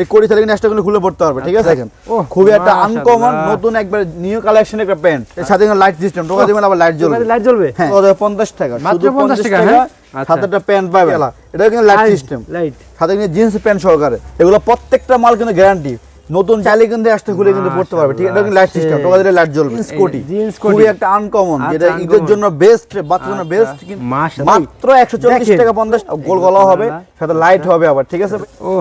এই কোটি চালিয়ে নেক্সটটা কিন্তু খুলে পড়তে পারবে ঠিক আছে? দেখেন খুবই একটা। আনকমন নতুন একবার নিউ কালেকশন একটা প্যান্ট এর সাথে লাইট সিস্টেম টোকা দিবেন আবার লাইট জ্বলবে। লাইট জ্বলবে? হ্যাঁ পঞ্চাশ টাকা মাত্র 50 পঞ্চাশ টাকা, হ্যাঁ? আচ্ছা। একটা প্যান্ট পাবে এটা কিন্তু লাইট সিস্টেম লাইট সাথে কিন্তু জিন্স প্যান্ট সহকারে। এগুলো প্রত্যেকটা মাল কিন্তু গ্যারান্টি নতুন চাইলে কিন্তু আসতে খুলে কিন্তু পড়তে পারবে। ঠিক আছে লাইট সিস্টেম দিলে লাইট জ্বলবে। এই কোটি খুবই একটা আনকমন আচ্ছা, যেটা ঈদের জন্য বেস্ট বাচ্চার জন্য আচ্ছা। বেস্ট কিন্তু মাত্র একশো চল্লিশ দেখেন। টাকা পঞ্চাশ গোল গলা হবে সাথে লাইট হবে আবার ঠিক আছে? ও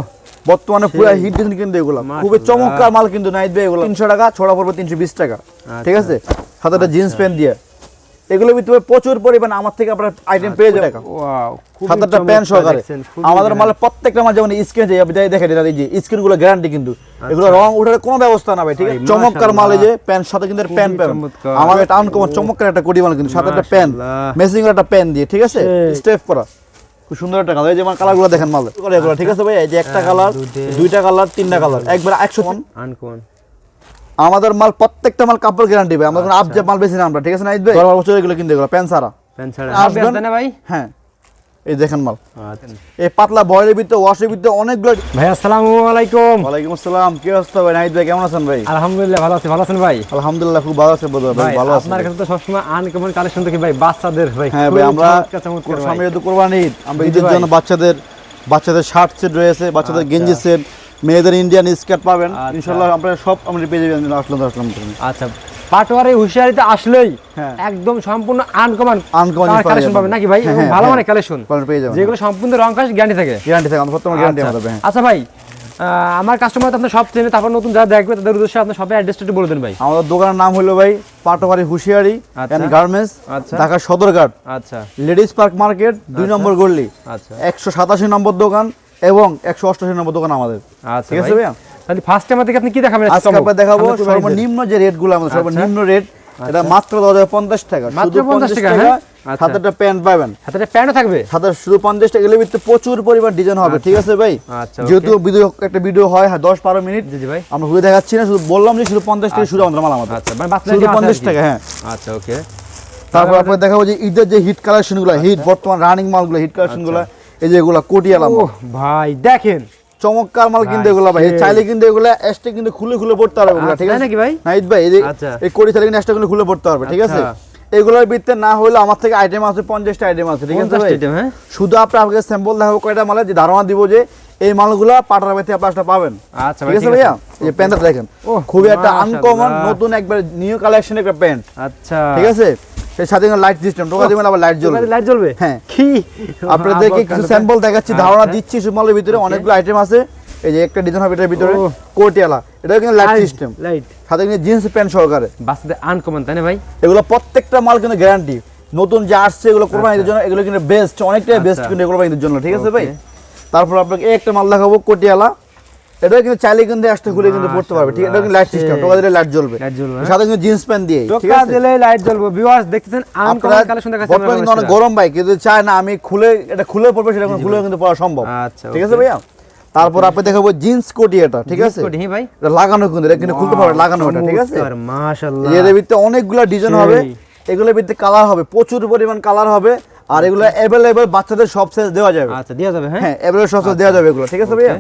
বর্তমানে পুরো হিট ডিজাইন কিন্তু এগুলো। খুবই চমৎকার মাল কিন্তু নাইট বে এগুলো। তিনশো টাকা ছড়া পড়বে তিনশো বিশ টাকা ঠিক আছে? সাথে একটা জিন্স প্যান্ট দিয়ে। এগুলোর ভিতরে প্রচুর পরিমাণ আমার থেকে আপনার আইটেম পেয়ে যাবে সাত আটটা প্যান্ট সহকারে। আমাদের মালে প্রত্যেকটা মাল যেমন স্ক্রিন যে আপনি দেখেন এটা এই যে স্ক্রিনগুলো গ্যারান্টি কিন্তু। এগুলো রং উঠার কোনো ব্যবস্থা না ভাই ঠিক আছে? চমৎকার মাল এই যে প্যান্ট সাথে কিন্তু প্যান্ট চমৎকার। আমাদের টাউন কমন চমৎকার একটা কোটি মাল কিন্তু সাথে একটা প্যান্ট। মেসিং একটা প্যান্ট দিয়ে ঠিক আছে? স্টেপ করা। খুব সুন্দর একটা কালার এই যে কালারগুলো দেখেন মাল। করে ঠিক আছে ভাই? এই যে একটা কালার দুইটা কালার তিনটা কালার একবার একশো আনকমন আমাদের মাল প্রত্যেকটা মাল কাপড় গ্যারান্টি ভাই। আমাদের আপ যে মাল বেশি না আমরা ঠিক আছে না ঈদ ভাই? বারো বছর এগুলো কিন্তু এগুলো প্যান্ট সারা আসবেন। ভাই? হ্যাঁ। এই দেখেন মাল। আচ্ছা। এই পাতলা বয়ের ভিতরে ওয়াশের ভিতরে অনেকগুলো ভাই আসসালামু আলাইকুম। ওয়ালাইকুম আসসালাম কি অবস্থা ভাই? নাহিদ ভাই কেমন আছেন ভাই? আলহামদুলিল্লাহ ভালো আছি ভালো আছেন ভাই? আলহামদুলিল্লাহ খুব ভালো আছে বোধ ভাই ভালো আছে আপনার কাছে তো সবসময় আনকমন কালেকশন দেখি ভাই বাচ্চাদের ভাই। হ্যাঁ ভাই আমরা সামনে যেহেতু কোরবানি ঈদ আমরা ঈদের জন্য বাচ্চাদের বাচ্চাদের শার্ট সেট রয়েছে বাচ্চাদের আচ্ছা। গেঞ্জি সেট মেয়েদের ইন্ডিয়ান স্কার্ট পাবেন। আচ্ছা। ইনশাল্লাহ আপনারা সব আমরা পেয়ে যাবেন আসলাম আসলাম আচ্ছা। পাটোয়ারি হুশিয়ারিতে আসলেই হ্যাঁ। একদম সম্পূর্ণ আনকমন পাওয়া কালেকশন পাবেন। নাকি ভাই? হ্যাঁ, হ্যাঁ, ভালো। মানের কালেকশন পেয়ে যাবেন। যেগুলো সম্পূর্ণ রং কাজ গ্যারান্টি থাকে। গ্যারান্টি থাকে আমাদের বর্তমানে গ্যারান্টি আচ্ছা। আমাদের হ্যাঁ। আচ্ছা ভাই আমার কাস্টমার তো আপনার সব চেনে তারপর নতুন যারা দেখবে তাদের উদ্দেশ্যে আপনার সবাই অ্যাড্রেসটা একটু বলে দেন ভাই। আমাদের দোকানের নাম হলো ভাই পাটোয়ারি হুঁশিয়ারি আচ্ছা। এন্ড গার্মেন্টস আচ্ছা। ঢাকা সদরঘাট। আচ্ছা। লেডিস পার্ক মার্কেট দুই নম্বর গল্লি আচ্ছা। একশো সাতাশি নম্বর দোকান এবং একশো অষ্টাশি নম্বর দোকান আমাদের। আচ্ছা ঠিক আছে ভাইয়া? তাহলে ফার্স্ট টাইম থেকে আপনি কি দেখাবেন? আজকে আপনার দেখাবো সর্বনিম্ন যে রেটগুলো আমাদের আচ্ছা। সর্বনিম্ন রেট এটা মাত্র দশ হাজার পঞ্চাশ টাকা। মাত্র 50 টাকা, হ্যাঁ? আচ্ছা। প্যান্ট পাবেন। প্যান্টও থাকবে? শুধু পঞ্চাশ ভিতরে প্রচুর পরিমাণ ডিজাইন হবে ঠিক আছে ভাই? আচ্ছা, যেহেতু ভিডিও একটা ভিডিও হয় হ্যাঁ, দশ বারো মিনিট। জি ভাই। আমরা ঘুরে দেখাচ্ছি না শুধু বললাম যে শুধু পঞ্চাশ টাকা শুরু আমাদের মাল আমাদের। আচ্ছা মানে শুধু পঞ্চাশ টাকা হ্যাঁ। আচ্ছা ওকে। তারপর আপনার দেখাবো যে ঈদের যে হিট কালেকশনগুলো হিট বর্তমান রানিং মালগুলো হিট কালেকশনগুলো। এই যে এগুলো কোটিয়ালা ভাই দেখেন। চমৎকার মাল কিন্তু এগুলো ভাই। চাইলে কিন্তু এগুলো এসটে কিন্তু খুলে খুলে পড়তে পারবে আচ্ছা, ঠিক আছে? নাকি ভাই? নাইট ভাই এই যে আচ্ছা। এই কোটি চাইলে কিন্তু এসটে কিন্তু খুলে পড়তে পারবে ঠিক আছে? আচ্ছা। এগুলোর ভিতরে না হলে আমার থেকে আইটেম আছে পঞ্চাশটা আইটেম আছে ঠিক আছে 50 ভাই item, হ্যাঁ? শুধু আপনি আপনাকে স্যাম্পল দেখাবো কয়টা মালে যে ধারণা দিব যে এই মালগুলো পাটার বাইতে আপনি একটা পাবেন। আচ্ছা ঠিক আছে ভাইয়া? এই প্যান্টটা দেখেন। খুবই একটা আনকমন নতুন একবার নিউ কালেকশন একটা প্যান্ট আচ্ছা। ঠিক আছে? সেই সাথে লাইট সিস্টেম টোকা দিবেন আবার লাইট জ্বলবে। লাইট জ্বলবে? হ্যাঁ। কি? আপনাদেরকে কিছু স্যাম্পল দেখাচ্ছি আচ্ছা। ধারণা দিচ্ছি সব মালের ভিতরে অনেকগুলো আইটেম আছে। এই যে একটা ডিজাইন হবে এটার ভিতরে কোটিয়ালা। এটা কিন্তু লাইট সিস্টেম লাইট সাথে কিন্তু জিন্স প্যান্ট সহকারে। আনকমন তাই না ভাই? এগুলো প্রত্যেকটা মাল কিন্তু গ্যারান্টি নতুন যে আসছে এগুলো কোরবানির জন্য এগুলো কিন্তু বেস্ট অনেকটাই বেস্ট আচ্ছা। কিন্তু কোরবানির জন্য ঠিক আছে ভাই? তারপর আপনাকে একটা মাল দেখাবো কোটিয়ালা। এটা কিন্তু চাইলে কিন্তু আসতে খুলে কিন্তু পড়তে পারবে ঠিক এটা কিন্তু লাইট সিস্টেম টোকা দিলে লাইট জ্বলবে। হ্যাঁ? সাথে কিন্তু জিন্স প্যান্ট দিয়ে টোকা দিলে লাইট জ্বলবে। ভিউয়ার্স দেখতেছেন আনকমন কালেকশন দেখাচ্ছি বর্তমানে কিন্তু অনেক গরম ভাই কিন্তু চায় না আমি খুলে এটা খুলে পড়বে সেটা খুলে কিন্তু পড়া সম্ভব। আচ্ছা, ঠিক আছে ভাইয়া? তারপর আপনি দেখাবো জিন্স কোটি এটা ঠিক আছে? হ্যাঁ ভাই। এটা লাগানো কিন্তু এটা কিন্তু খুলতে পারবে লাগানো এটা ঠিক আছে? চমৎকার, মাশাআল্লাহ। এর ভিতরে অনেকগুলো ডিজাইন হবে। এগুলোর ভিতরে কালার হবে প্রচুর পরিমাণ কালার হবে আর এগুলো অ্যাভেলেবেল বাচ্চাদের সব সাইজ দেওয়া যাবে। আচ্ছা দেওয়া যাবে হ্যাঁ? হ্যাঁ অ্যাভেলেবল সব সাইজ দেওয়া যাবে এগুলো ঠিক আছে ভাইয়া?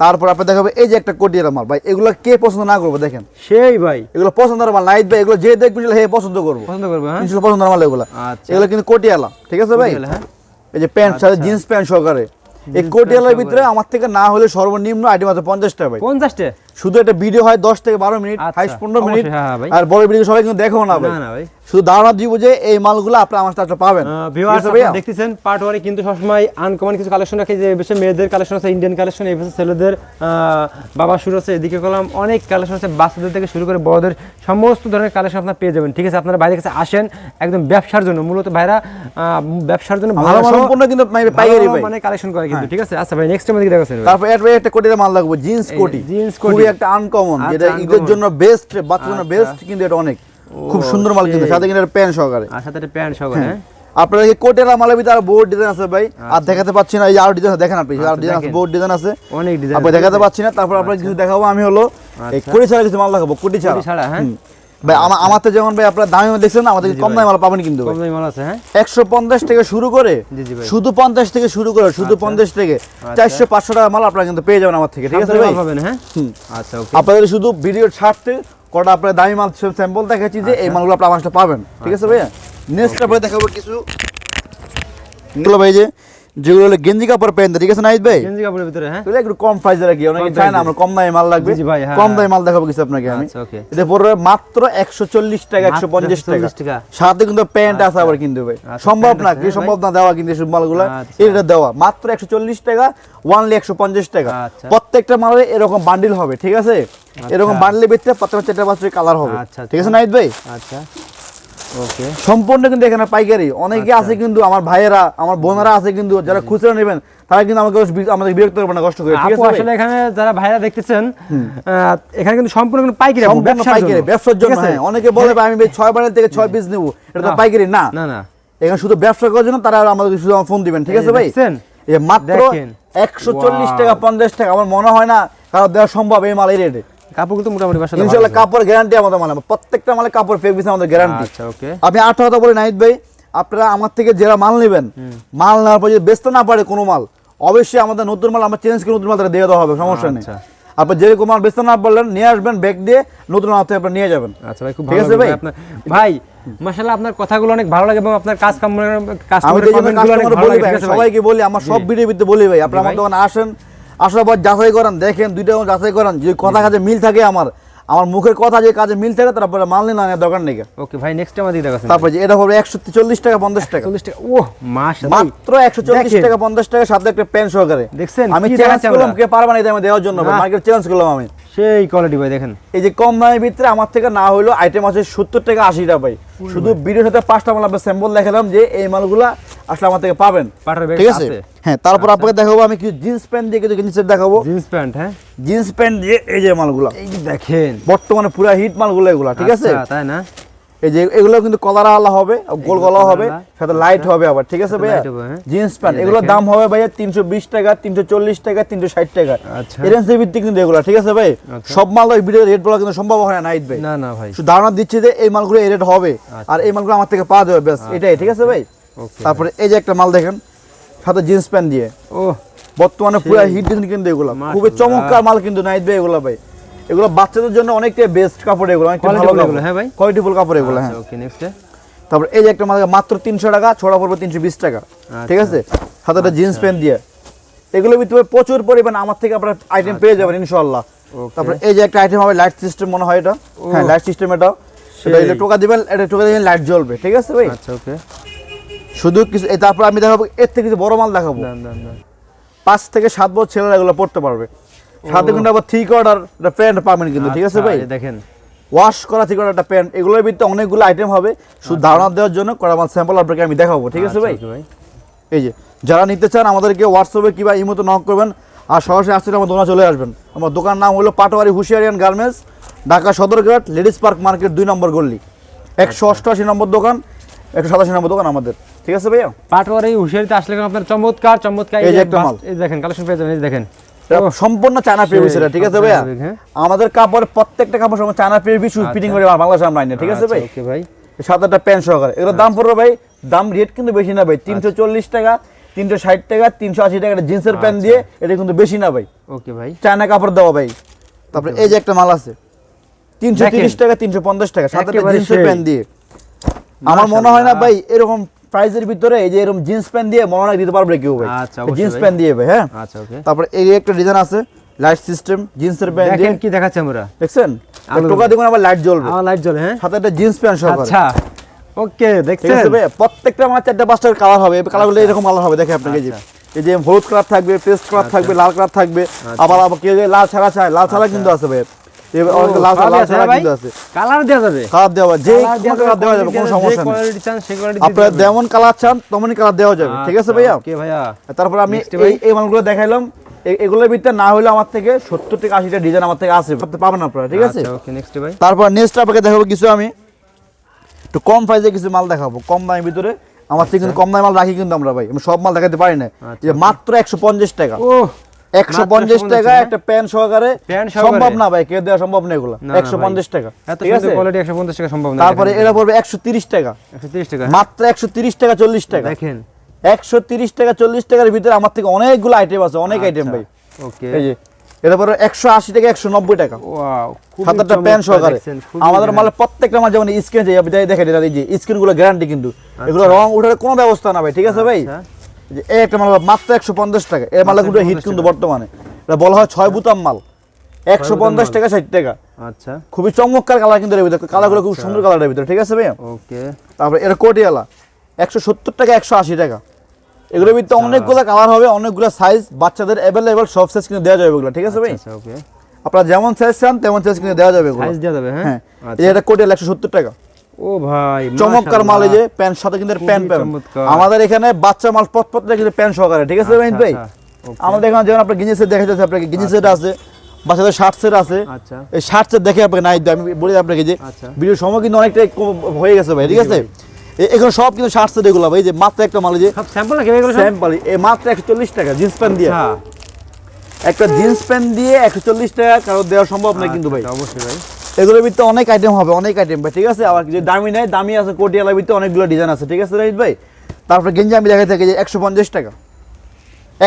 তারপর আপনি দেখাবে এই যে একটা কোটিয়ার মাল। ভাই এগুলো কে পছন্দ না করব দেখেন? সেই ভাই। এগুলো পছন্দের মাল নাইট ভাই এগুলো যে দেখবেন হে পছন্দ করব। পছন্দ করব হ্যাঁ? পছন্দের মাল এগুলো। আচ্ছা। এগুলো কিন্তু কোটিয়ালা ঠিক আছে ভাই? হ্যাঁ। এই যে প্যান্ট সাথে আচ্ছা। জিন্স প্যান্ট সহকারে। এই কোটিয়ালার ভিতরে আমার থেকে না হলে সর্বনিম্ন আইটেম আছে পঞ্চাশটা ভাই। পঞ্চাশটা? শুধু একটা ভিডিও হয় দশ থেকে বারো মিনিট আচ্ছা, হাইস পনেরো মিনিট হ্যাঁ। আর বড় ভিডিও সবাই কিন্তু দেখো না ভাই। শুধু ধারণা দিব যে এই মালগুলো আপনি আমার কাছে পাবেন? দেখতেছেন পার্ট ওয়ারে কিন্তু সবসময় আনকমন কিছু কালেকশন রাখে যে বেশি মেয়েদের কালেকশন আছে ইন্ডিয়ান কালেকশন এই ছেলেদের বাবা শুরু আছে এদিকে কলাম অনেক কালেকশন আছে বাচ্চাদের থেকে শুরু করে বড়দের সমস্ত ধরনের কালেকশন আপনারা পেয়ে যাবেন ঠিক আছে? আপনারা বাইরে কাছে আসেন একদম ব্যবসার জন্য মূলত ভাইরা ব্যবসার জন্য ভালো সম্পূর্ণ কিন্তু পাইকারি মানে কালেকশন করে কিন্তু ঠিক আছে? আচ্ছা ভাই নেক্সট টাইম দিকে দেখাচ্ছেন তারপর একটা কোটির মাল লাগবে জিন্স কোটি। জিন্স কোটি। একটা আনকমন আচ্ছা, যেটা ঈদের জন্য বেস্ট বাচ্চার জন্য আচ্ছা। বেস্ট কিন্তু এটা অনেক। খুব সুন্দর মাল কিন্তু সাথে কিন্তু প্যান্ট সহকারে। আর সাথে প্যান্ট সহকারে আপনারা এই কোটের মালের ভিতরে আর ডিজাইন আছে ভাই। আর দেখাতে পাচ্ছি না এই আরও ডিজাইন দেখেন আপনি আর আচ্ছা, ডিজাইন আছে। বহুত ডিজাইন আছে। অনেক ডিজাইন আপনি দেখাতে পাচ্ছি না তারপর আপনার কিছু দেখাবো আমি হলো এই আচ্ছা। কোটি ছাড়া কিছু মাল দেখাবো কোটি ছাড়া। কোটি ছাড়া, হ্যাঁ? ভাই আমার আমাদের যেমন ভাই আপনার দামি দেখছেন আমাদের কম দামি মাল পাবেন কিন্তু কম দামি মাল আছে হ্যাঁ? একশো পঞ্চাশ থেকে শুরু করে শুধু পঞ্চাশ থেকে শুরু করে শুধু পঞ্চাশ থেকে চারশো পাঁচশো টাকা মাল আপনারা কিন্তু পেয়ে যাবেন আমার থেকে ঠিক আছে ভাই? পাবেন হ্যাঁ? আচ্ছা ওকে। আপনাদের শুধু ভিডিও ছাড়তে কটা আপনার দামি মাল স্যাম্পল দেখাচ্ছি যে এই মালগুলো আপনার আমার পাবেন ঠিক আছে ভাইয়া? নেক্সট আপনার দেখাবো কিছু। এগুলো ভাই যে যেগুলো হলো গেঞ্জি কাপড় প্যান্ট ঠিক আছে নাইট ভাই? গেঞ্জি কাপড়ের ভিতরে হ্যাঁ? এগুলো একটু কম প্রাইসে রাখি অনেকে চায় না আমরা কম দামে মাল লাগবে জি, ভাই, হ্যাঁ, কম হ্যাঁ। দামে মাল দেখাবো কিছু আপনাকে আমি। আচ্ছা ওকে। এটা পড়বে মাত্র একশো চল্লিশ টাকা একশো মাত্র পঞ্চাশ টাকা। সাথে কিন্তু প্যান্ট আছে আবার কিন্তু ভাই। আচ্ছা, সম্ভব না কি সম্ভব না দেওয়া কিন্তু এসব মালগুলো। আচ্ছা। এটা দেওয়া। মাত্র একশো চল্লিশ টাকা ওয়ানলি একশো পঞ্চাশ টাকা। আচ্ছা। প্রত্যেকটা মালের এরকম বান্ডিল হবে ঠিক আছে? এরকম বান্ডিলের ভিতরে প্রত্যেকটা চারটা পাঁচটা কালার হবে। আচ্ছা, ঠিক আছে আচ্ছা। নাইট ভাই? আচ্ছা। সম্পূর্ণ কিন্তু এখানে পাইকারি। অনেকে আচ্ছা। আছে কিন্তু আমার ভাইয়েরা আমার বোনেরা আছে কিন্তু যারা খুচরা নেবেন তারা কিন্তু আমাকে আমাদের বিরক্ত করবে না কষ্ট করে ঠিক আছে আসলে এখানে যারা ভাইরা দেখতেছেন এখানে কিন্তু সম্পূর্ণ কিন্তু পাইকারি সম্পূর্ণ পাইকারি ব্যবসার জন্য হ্যাঁ। অনেকে বলে আমি ছয় বারের থেকে ছয় পিস নেব এটা তো। পাইকারি না। না না। এখানে শুধু ব্যবসা করার জন্য তারা আমাদের শুধু ফোন দিবেন ঠিক আছে ভাই? মাত্র একশো চল্লিশ টাকা পঞ্চাশ টাকা আমার মনে হয় না কারও দেওয়া সম্ভব এই মাল এই রেটে কাপড় কিন্তু মোটামুটি বাসা ইনশাল্লাহ কাপড় গ্যারান্টি আমাদের মাল প্রত্যেকটা মালে কাপড় আমাদের গ্যারান্টি আচ্ছা ওকে আমি আট কথা বলি নাইট ভাই আপনারা আমার থেকে যারা মাল নেবেন মাল নেওয়ার পর যদি বেচতে না পারে কোনো মাল অবশ্যই আমাদের নতুন মাল আমরা চেঞ্জ করে নতুন মাল দিয়ে দেওয়া হবে সমস্যা নেই। আচ্ছা। আপনার যেরকম মাল বেচতে না পারলেন নিয়ে আসবেন ব্যাগ দিয়ে নতুন মাল থেকে আপনার নিয়ে যাবেন। আচ্ছা ভাই খুব ঠিক আছে ভাই? ভাই মাশাআল্লাহ আপনার কথাগুলো অনেক ভালো লাগে এবং আপনার কাজ কাম ভালো বলি ভাই? সবাইকে বলি আমার সব ভিডিও বলি ভাই আপনার আমার দোকানে আসেন আসার পর যাচাই করেন দেখেন দুইটা যাচাই করেন যে কথা কাজে মিল থাকে আমার আমার মুখের কথা যে কাজে মিল থাকে তারপরে মাল নিয়ে নেওয়ার দরকার নেই ওকে ভাই নেক্সট আমাদের দেখাচ্ছেন। তারপরে যে এটা হবে একশো চল্লিশ টাকা পঞ্চাশ টাকা। চল্লিশ টাকা ও মাশাআল্লাহ মাত্র একশো চল্লিশ দেখেন। টাকা পঞ্চাশ টাকা সাথে একটা পেন সহকারে। দেখছেন আমি চ্যালেঞ্জ করলাম কে পারবে না আমি দেওয়ার জন্য মার্কেট চ্যালেঞ্জ করলাম আমি। সেই কোয়ালিটি ভাই দেখেন। এই যে কম দামের ভিতরে আমার থেকে না হলো আইটেম আছে সত্তর টাকা আশি টাকা ভাই। শুধু ভিডিওর সাথে পাঁচটা মাল আপনার স্যাম্পল দেখালাম যে এই মালগুলা আসলে আমার থেকে পাবেন। ঠিক আছে? হ্যাঁ তারপর আপনাকে দেখাবো আমি কিছু জিন্স প্যান্ট দিয়ে কিছু জিনিস দেখাবো? জিন্স প্যান্ট হ্যাঁ? জিন্স প্যান্ট দিয়ে এই যে মালগুলা। দেখেন। বর্তমানে পুরো হিট মালগুলো এগুলা ঠিক আছে? আচ্ছা, তাই না? এই যে এগুলো কিন্তু কলার আলা হবে গোল গলা হবে সাথে লাইট হবে আবার ঠিক আছে ভাইয়া? হ্যাঁ। জিন্স প্যান্ট এগুলোর দাম হবে ভাইয়া তিনশো বিশ টাকা তিনশো চল্লিশ টাকা তিনশো ষাট টাকা। আচ্ছা। রেঞ্জের ভিত্তিক কিন্তু এগুলো ঠিক আছে ভাই? আচ্ছা। সব মাল ওই ভিডিও রেট বলা কিন্তু সম্ভব হয় না ভাই। না না ভাই। শুধু ধারণা দিচ্ছি যে এই মালগুলো এই রেট হবে আচ্ছা। আর এই মালগুলো আমার থেকে পাওয়া যাবে ব্যাস এটাই ঠিক আছে ভাই? তারপরে এই যে একটা মাল দেখেন সাথে জিন্স প্যান্ট দিয়ে। ও বর্তমানে পুরো হিট ডিজাইন কিন্তু এগুলো। খুবই চমৎকার মাল কিন্তু নাইট ভাই এগুলো ভাই। এগুলো বাচ্চাদের জন্য অনেকটাই বেস্ট কাপড় এগুলো অনেকটা ভালো কাপড়। এগুলো, হ্যাঁ ভাই? কোয়ালিটিফুল কাপড় এগুলো হ্যাঁ। ওকে নেক্সট তারপর এই যে একটা মাল মাত্র তিনশো টাকা ছড়া পড়বে তিনশো বিশ টাকা। ঠিক আছে? সাথে একটা জিন্স প্যান্ট দিয়ে। এগুলো ভিতরে প্রচুর পরিমাণ আমার থেকে আপনার আইটেম পেয়ে যাবেন ইনশাল্লাহ ওকে তারপরে এই যে একটা আইটেম হবে লাইট সিস্টেম মনে হয় এটা। হ্যাঁ লাইট সিস্টেম এটা সেটা সেই। টোকা দিবেন এটা টোকা দিবেন লাইট জ্বলবে। ঠিক আছে ভাই? আচ্ছা ওকে শুধু কিছু তারপর আমি দেখাবো এর থেকে কিছু বড় মাল দেখাবো। পাঁচ থেকে সাত বছর ছেলেরা এগুলো পড়তে পারবে। সাথে কিন্তু আবার থ্রি কোয়ার্টার প্যান্ট পাবেন কিন্তু ঠিক আছে আচ্ছা, ভাই? দেখেন। ওয়াশ করা কোয়ার্টার একটা প্যান্ট এগুলোর ভিতরে অনেকগুলো আইটেম হবে। শুধু ধারণা দেওয়ার জন্য করা মাল স্যাম্পল আপনাকে আমি দেখাবো ঠিক আছে আচ্ছা, ভাই? ভাই। এই যে যারা নিতে চান আমাদেরকে হোয়াটসঅ্যাপে কিংবা ইমোতে নক করবেন আর সরাসরি আসতে আমার দোকানে চলে আসবেন। আমার দোকান নাম হলো Patwari হুশিয়ারিয়ান garments Dhaka Sadarghat ladies park market দুই নম্বর গল্লি একশো অষ্টআশি নম্বর দোকান একশো সাতাশি নম্বর দোকান আমাদের। ঠিক আছে ভাইয়া? পাটওয়ার এই হুশিয়ারিতে আসলে আপনার চমৎকার চমৎকার। এই দেখেন কালেকশন পেয়ে যাবেন এই দেখেন। সম্পূর্ণ চায়না পেয়ে সেটা ঠিক আছে ভাইয়া? হ্যাঁ। আমাদের কাপড় প্রত্যেকটা কাপড় সময় চায়না পেয়ে বিশ ফিটিং করে বাংলাদেশ আমরা আনি ঠিক আছে ভাই? ওকে ভাই। সাত আটটা প্যান্ট সহকারে। এগুলোর দাম পড়বে ভাই দাম রেট কিন্তু বেশি না ভাই তিনশো চল্লিশ টাকা তিনশো ষাট টাকা তিনশো আশি টাকা জিন্সের প্যান্ট দিয়ে এটা কিন্তু বেশি না ভাই। ওকে ভাই। চায়না কাপড় দেওয়া ভাই। তারপরে এই যে একটা মাল আছে তিনশো তিরিশ টাকা তিনশো পঞ্চাশ টাকা একটা একেবারে জিন্সের প্যান্ট দিয়ে। আমার মনে হয় না ভাই এরকম প্রাইসের ভিতরে এই যে এরকম জিন্স প্যান্ট দিয়ে মনে হয় দিতে পারবে কেউ ভাই। আচ্ছা, জিন্স প্যান্ট দিয়ে ভাই হ্যাঁ? আচ্ছা ওকে। তারপরে এই একটা ডিজাইন আছে লাইট সিস্টেম জিন্সের প্যান্ট দেখেন কি দেখাচ্ছি আমরা। দেখছেন? টোকা দেখুন আবার লাইট জ্বলবে। আমার লাইট জ্বলে হ্যাঁ? সাথে একটা জিন্স প্যান্ট সহকারে। আচ্ছা ওকে দেখছেন? প্রত্যেকটা আমার চারটা পাঁচটা কালার হবে। কালারগুলো এরকম কালার হবে দেখে আপনাকে এই যে। এই যে হলুদ কালার থাকবে পেস্ট কালার থাকবে লাল কালার থাকবে। আবার আবার কেউ লাল ছাড়া চায় লাল ছাড়া কিন্তু আছে ভাই। যেমন কালার চান তেমনই কালার দেওয়া যাবে ঠিক আছে ভাইয়া? তারপর আমি এই মালগুলো দেখাইলাম। এগুলোর ভিতরে না হলে আমার থেকে সত্তর থেকে আশিটা ডিজাইন আমার থেকে আছে। পাবেন আপনারা ঠিক আছে? তারপর নেক্সট আপনাকে দেখাবো কিছু আমি। একটু কম প্রাইসে কিছু মাল দেখাবো কম দামের ভিতরে। আমার থেকে কিন্তু কম দামে মাল রাখি কিন্তু আমরা ভাই আমি সব মাল দেখাতে পারি না। আচ্ছা, মাত্র একশো পঞ্চাশ টাকা। একশো পঞ্চাশ 150 টাকা? একটা প্যান্ট সহকারে? সম্ভব না ভাই দেওয়া সম্ভব না এগুলো। না, না একশো পঞ্চাশ টাকা ঠিক আছে? কোয়ালিটি একশো পঞ্চাশ টাকা সম্ভব না তারপরে এরা পড়বে একশো তিরিশ টাকা। একশো তিরিশ টাকা। হ্যাঁ? মাত্র একশো তিরিশ টাকা চল্লিশ টাকা। দেখেন। একশো তিরিশ টাকা চল্লিশ টাকার ভিতরে আমার থেকে অনেকগুলো আইটেম আছে অনেক আচ্ছা। আইটেম ভাই। ওকে এই যে এটা পরে একশো আশি টাকা একশো নব্বই টাকা। ওয়াও সাত আটটা প্যান সহকারে। আমাদের মালে প্রত্যেকটা মাল যেমন স্ক্রিন দেখে এটা এই যে স্ক্রিনগুলো গ্যারান্টি কিন্তু। এগুলো রং উঠার কোনো ব্যবস্থা না ভাই ঠিক আছে ভাই? আচ্ছা। যে একটা মাল মাত্র একশো পঞ্চাশ টাকা। এই মালগুলো হিট 150 কিন্তু বর্তমানে। এটা বলা হয় ছয় বুতাম মাল। একশো পঞ্চাশ টাকা ষাট টাকা। আচ্ছা। খুবই চমৎকার কালার কিন্তু এর ভিতরে। কালারগুলো খুব সুন্দর কালারের ভিতরে ঠিক আছে ভাই ওকে। তারপরে এটা কোটিয়ালা একশো সত্তর টাকা একশো আশি টাকা। এগুলোর ভিতরে আচ্ছা। অনেকগুলো কালার হবে অনেকগুলো সাইজ বাচ্চাদের অ্যাভেলেবেল সব সাইজ কিন্তু দেওয়া যাবে এগুলো ঠিক আছে ভাই? আচ্ছা ওকে। আপনারা যেমন সাইজ চান তেমন সাইজ কিন্তু দেওয়া যাবে এগুলো। সাইজ দেওয়া যাবে হ্যাঁ? হ্যাঁ। আচ্ছা। এটা কোটিয়ালা একশো সত্তর টাকা। ও ভাই চমৎকার মাল এই যে প্যান্ট সাথে কিন্তু প্যান্ট প্যান্ট আমাদের এখানে বাচ্চা মাল কিন্তু প্যান্ট সহকারে ঠিক আছে ভাই আচ্ছা, ভাই আচ্ছা, আমাদের এখানে যেমন আপনার সেট দেখা যাচ্ছে আপনাকে গিনি সেট আছে বাচ্চাদের শার্ট সেট আছে। আচ্ছা। এই শার্ট সেট দেখে আপনাকে নাই আমি বলি আপনাকে যে। সময় কিন্তু অনেকটাই হয়ে গেছে ভাই ঠিক আছে? সব কিন্তু শার্ট সেট এগুলো ভাই যে মাত্র একটা মাল যে স্যাম্পল নাকি এগুলো স্যাম্পল এই মাত্র একশো চল্লিশ টাকা জিন্স প্যান্ট দিয়ে। একটা জিন্স প্যান্ট দিয়ে একশো চল্লিশ টাকা কারও দেওয়া সম্ভব না কিন্তু ভাই। অবশ্যই ভাই। এগুলোর ভিতরে অনেক আইটেম হবে অনেক আইটেম ভাই ঠিক আছে? আবার যে দামি নাই দামি আছে কোটিয়ালার ভিতরে অনেকগুলো ডিজাইন আছে ঠিক আছে রাইট ভাই? তারপরে গেঞ্জি আমি দেখাই থাকি যে একশো পঞ্চাশ টাকা।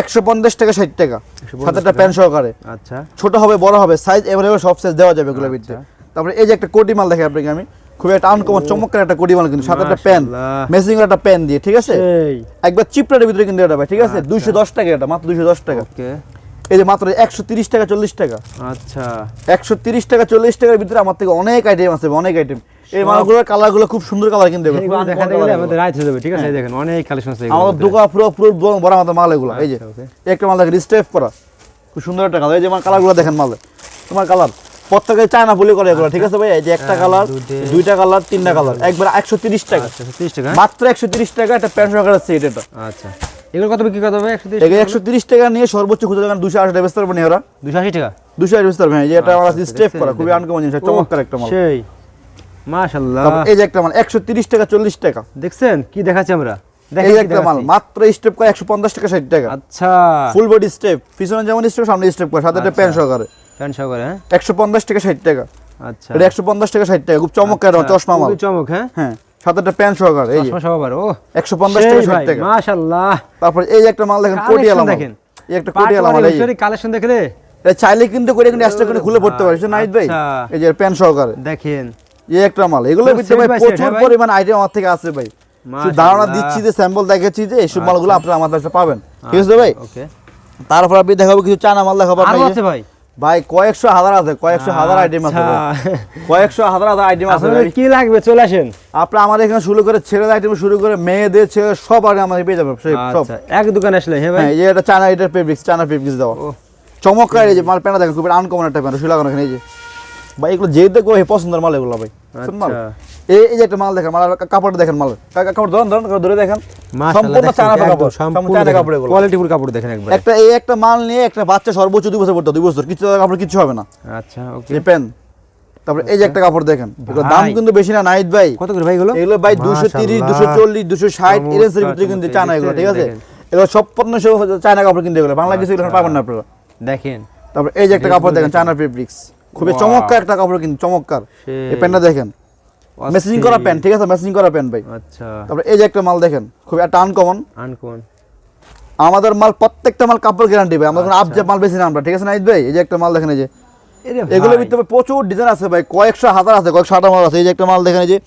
একশো পঞ্চাশ টাকা ষাট টাকা 150 সাত একটা টাকা। প্যান্ট সহকারে। আচ্ছা। ছোট হবে বড় হবে সাইজ এভেলেবল সব সাইজ দেওয়া যাবে এগুলোর ভিতরে। আচ্ছা। তারপরে এই যে একটা কোটি মাল দেখে আপনাকে আমি খুবই একটা আনকমন চমৎকার একটা কোটি মাল কিন্তু সাত একটা প্যান। মেসিং একটা প্যান দিয়ে ঠিক আছে? একবার চিপ ভিতরে কিন্তু এটা ভাই ঠিক আছে? আচ্ছা। দুইশো দশ টাকা এটা মাত্র দুইশো দশ টাকা। এই যে মাত্র একশো তিরিশ টাকা চল্লিশ টাকা। আচ্ছা। একশো তিরিশ টাকা চল্লিশ টাকার ভিতরে আমার থেকে অনেক আইটেম আছে অনেক আইটেম এই মালগুলোর কালারগুলো খুব সুন্দর কালার কিন্তু আমাদের রাইট হয়ে যাবে ঠিক আছে? দেখেন অনেক কালেকশন আছে আমাদের দোকান পুরো পুরো বড়- আমাদের মাল এগুলো এই যে আচ্ছা. এই একটা মাল দেখেন করা। খুব সুন্দর একটা কালার এই যে আমার কালারগুলো দেখেন মাল। তোমার কালার। প্রত্যেকে চায়না বলে করে এগুলো ঠিক আছে ভাই? এই যে একটা কালার দুইটা কালার তিনটা কালার। একবার একশো তিরিশ টাকা। আচ্ছা হ্যাঁ? মাত্র একশো তিরিশ টাকা একটা প্যান্ট সহকারে সেট এটা। আচ্ছা। এগুলো কত বিক্রি কত হবে? একশো তিরিশ এগুলো একশো তিরিশ টাকা নিয়ে সর্বোচ্চ দেখেন দুশো আশি টাকা বেচতে পারবেন ওরা। দুশো আশি টাকা? দুশো আশি বেচতে পারবেন এই যে এটা আমার আচ্ছা, স্টেপ করা খুবই আনকমন জিনিস চমৎকার একটা মাল। সেই মাশাল্লাহ এই যে একটা মাল একশো তিরিশ টাকা চল্লিশ টাকা। দেখছেন? কি দেখাচ্ছি আমরা? এই একটা মাল মাত্র স্টেপ করে একশো পঞ্চাশ টাকা ষাট টাকা। আচ্ছা। ফুল বডি স্টেপ পিছনে যেমন স্টেপ সামনে স্টেপ করে সাথে একটা আচ্ছা। প্যান্ট সহকারে প্যান্ট সহকারে হ্যাঁ? একশো পঞ্চাশ টাকা ষাট টাকা। আচ্ছা। এটা একশো পঞ্চাশ টাকা ষাট টাকা খুব চমৎকার আচ্ছা, চশমা মাল। খুবই চমক হ্যাঁ? হ্যাঁ। সাথে প্যান্ট সহকারে এই যে। ও একশো পঞ্চাশ টাকা ষাট টাকা। মাশাল্লাহ। তারপর এই একটা মাল দেখেন কোটিয়ালা মাল। দেখেন। এই একটা কোটিয়ালা মাল এই কালেকশন দেখলে এটা চাইলে কিন্তু করে কিন্তু এক্সট্রা করে খুলে পড়তে পারিস নাইট ভাই? আচ্ছা। এই যে প্যান্ট সহকারে। দেখেন। এই একটা মাল এগুলো ভিতরে ভাই প্রচুর পরিমাণ আইটেম আমার থেকে আছে ভাই। ধারণা দিচ্ছি যে স্যাম্পল দেখাচ্ছি যে এইসব মালগুলো আপনারা আমার কাছে পাবেন। ঠিক আছে ভাই? ওকে। তারপর আপনি দেখাবো কিছু চানা মাল দেখাবো ভাই। ভাই কয়েকশো হাজার আছে কয়েকশো হাজার আইটেম আছে আচ্ছা। কয়েকশো হাজার হাজার আইটেম আছে কি লাগবে? চলে আসেন। আপনি আমাদের এখানে শুরু করে ছেলের আইটেম শুরু করে মেয়েদের ছেলে সব আগে আমাদের পেয়ে যাবে সব আচ্ছা এক দোকানে আসলে হ্যাঁ ভাই? হ্যাঁ এটা চায়না এটার ফেব্রিক্স চায়না ফেব্রিক্স দেওয়া। চমৎকার এই যে মাল প্যান্ট দেখেন খুব আনকমন একটা প্যান্ট শুয়ে লাগানো এখানে এই যে। ভাই এগুলো যে দেখো পছন্দের মাল এগুলো ভাই। মাল। আচ্ছা। এই এই যে একটা মাল দেখেন মাল কাপড় দেখেন মাল কাপড় ধরুন ধরুন ধরে দেখেন। সম্পূর্ণ চায়না কাপড় সম্পূর্ণ কাপড় এগুলো। কোয়ালিটিফুল কাপড় দেখেন একবার। একটা এই একটা মাল নিয়ে একটা বাচ্চা সর্বোচ্চ দুই বছর পড়তে দুই বছর কিছু কাপড় কিছু হবে না। আচ্ছা ওকে এই প্যান তারপরে এই যে একটা কাপড় দেখেন দাম কিন্তু বেশি না নাইট ভাই। কত করে ভাই এগুলো? এগুলো ভাই দুশো তিরিশ দুশো চল্লিশ দুশো ষাট এর ভিতরে চমৎকার, কিন্তু চমৎকার, চায়না এগুলো ঠিক আছে? এগুলো সব চায়না কাপড় কিন্তু এগুলো বাংলা কিছু এগুলো পাবেন না আপনারা। দেখেন। তারপর এই যে একটা কাপড় দেখেন চায়না ফেব্রিক্স খুবই. চমৎকার একটা কাপড় কিন্তু চমৎকার। এই প্যান্টটা দেখেন। মেসেজিং করা প্যান্ট ঠিক আছে? মেসেজিং করা প্যান্ট ভাই। আচ্ছা। তারপর এই যে একটা মাল দেখেন খুবই একটা আনকমন আনকমন আমাদের মাল প্রত্যেকটা মাল কাপড় গ্যারান্টি ভাই। আচ্ছা। আপ যে মাল বেশি না আমরা ঠিক আছে নাইট ভাই? এই যে একটা মাল দেখেন এই যে। এগুলোর ভিতরে প্রচুর ডিজাইন আছে ভাই। কয়েকশো হাজার আছে কয়েকশো হাজার মাল আছে। এই যে একটা মাল দেখেন এই যে।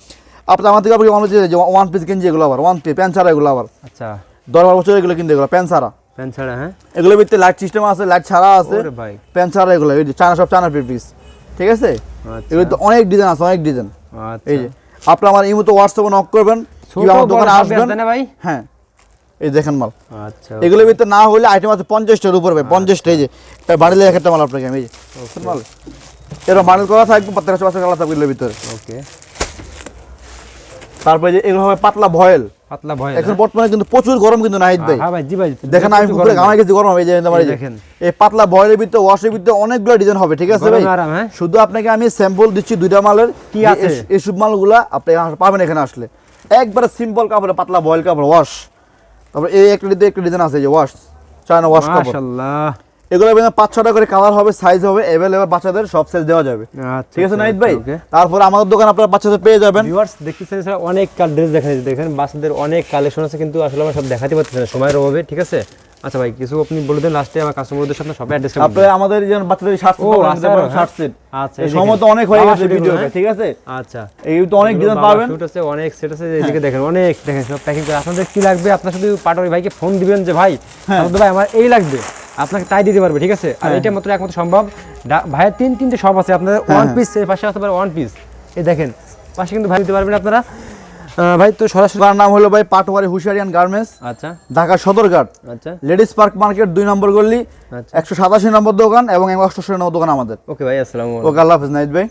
আপনার আমার থেকে আপনি মনে হচ্ছে যে ওয়ান পিস কিনছি এগুলো আবার। ওয়ান পিস প্যান্ট ছাড়া এগুলো আবার। আচ্ছা। দশ বারো বছর এগুলো কিনতে এগুলো প্যান্ট ছাড়া। প্যান্ট ছাড়া হ্যাঁ? এগুলোর ভিতরে লাইট সিস্টেম আছে লাইট ছাড়া আছে। প্যান্ট ছাড়া এগুলো এই যে চায়না সব চায়না পিস ঠিক আছে? আচ্ছা। এগুলো তো অনেক ডিজাইন আছে অনেক ডিজাইন আচ্ছা এই যে আপনি আমার এই তো হোয়াটসঅ্যাপে নক করবেন কি আমার দোকানে আসবেন। না ভাই? হ্যাঁ। এই দেখেন মাল। আচ্ছা এগুলোর ভিতরে না হলে আইটেম আছে পঞ্চাশটার উপরে ভাই পঞ্চাশটা এই যে। বাড়িলে একটা মাল আপনাকে আমি এই যে। মাল। এরকম বান্ডেল করা থাকবে প্রত্যেকটা পাঁচশো কালার থাকবে এগুলোর ভিতরে। ওকে। তারপরে যে এগুলো হবে পাতলা ভয়েল। পাতলা ভয় এখন বর্তমানে কিন্তু প্রচুর গরম কিন্তু নাহিদ ভাই। হ্যাঁ ভাই জি ভাই দেখেন আমি পুকুরে গরম হবে এই দেখেন। এই পাতলা ভয়েলের ভিতরে ওয়াশের ভিতরে অনেকগুলো ডিজাইন হবে ঠিক আছে ভাই? হ্যাঁ? শুধু আপনাকে আমি স্যাম্পল দিচ্ছি দুইটা মালের। কি আছে? এইসব মালগুলা আপনি পাবেন এখানে আসলে। একবারে সিম্পল কাপড়ে পাতলা বয়েল কাপড় ওয়াশ তারপর এই একটা ডিজাইন আছে যে ওয়াশ চায়না ওয়াশ কাপড়। মাশাআল্লাহ এগুলো পাঁচ ছটা করে কালার হবে সাইজ হবে অ্যাভেলেবল বাচ্চাদের সব সাইজ দেওয়া যাবে। আচ্ছা, ঠিক আছে আচ্ছা, নাইট ভাই? তারপর আমাদের দোকান আপনারা বাচ্চাদের পেয়ে যাবেন। ভিউয়ার্স দেখতেছেন এছাড়া অনেক ড্রেস দেখা দেখেন বাচ্চাদের অনেক কালেকশন আছে কিন্তু আসলে আমরা সব দেখাতে পারতেছি না সময়ের অভাবে ঠিক আছে? আচ্ছা ভাই কিছু আপনি বলে দেন লাস্টে আমার কাস্টমারদের সামনে সব অ্যাড্রেস আপনারা আমাদের বাচ্চাদের শার্ট হ্যাঁ? শার্ট সেট আচ্ছা এই এই সময় তো অনেক হয়ে গেছে ভিডিওতে হ্যাঁ? ঠিক আছে? আচ্ছা। এই তো অনেক ডিজাইন পাবেন। শুট আছে অনেক সেট আছে দেখেন অনেক দেখেন সব প্যাকিং করে। আপনাদের কি লাগবে? আপনার শুধু পাটোয়ারি ভাইকে ফোন দিবেন যে ভাই আমাদের ভাই আমার এই লাগবে। আপনাকে তাই দিতে পারবে ঠিক আছে? আর এটা মাত্র একমাত্র সম্ভব। ভাইয়ের তিন তিনটে সব আছে আপনাদের ওয়ান পিস এর পাশে আসতে পারে ওয়ান পিস এই দেখেন পাশে কিন্তু ভাই দিতে পারবেন আপনারা। ভাই তো সরাসরি নাম হলো ভাই পাটোয়ারি হুশিয়ারিয়ান গার্মেন্টস আচ্ছা। ঢাকা সদরঘাট। আচ্ছা। লেডিস পার্ক মার্কেট দুই নম্বর গলি আচ্ছা। একশো সাতাশি নম্বর দোকান এবং একশো নম্বর দোকান আমাদের। ওকে ভাই আসসালামু আলাইকুম। ওকে আল্লাহ হাফিজ নাইদ ভাই।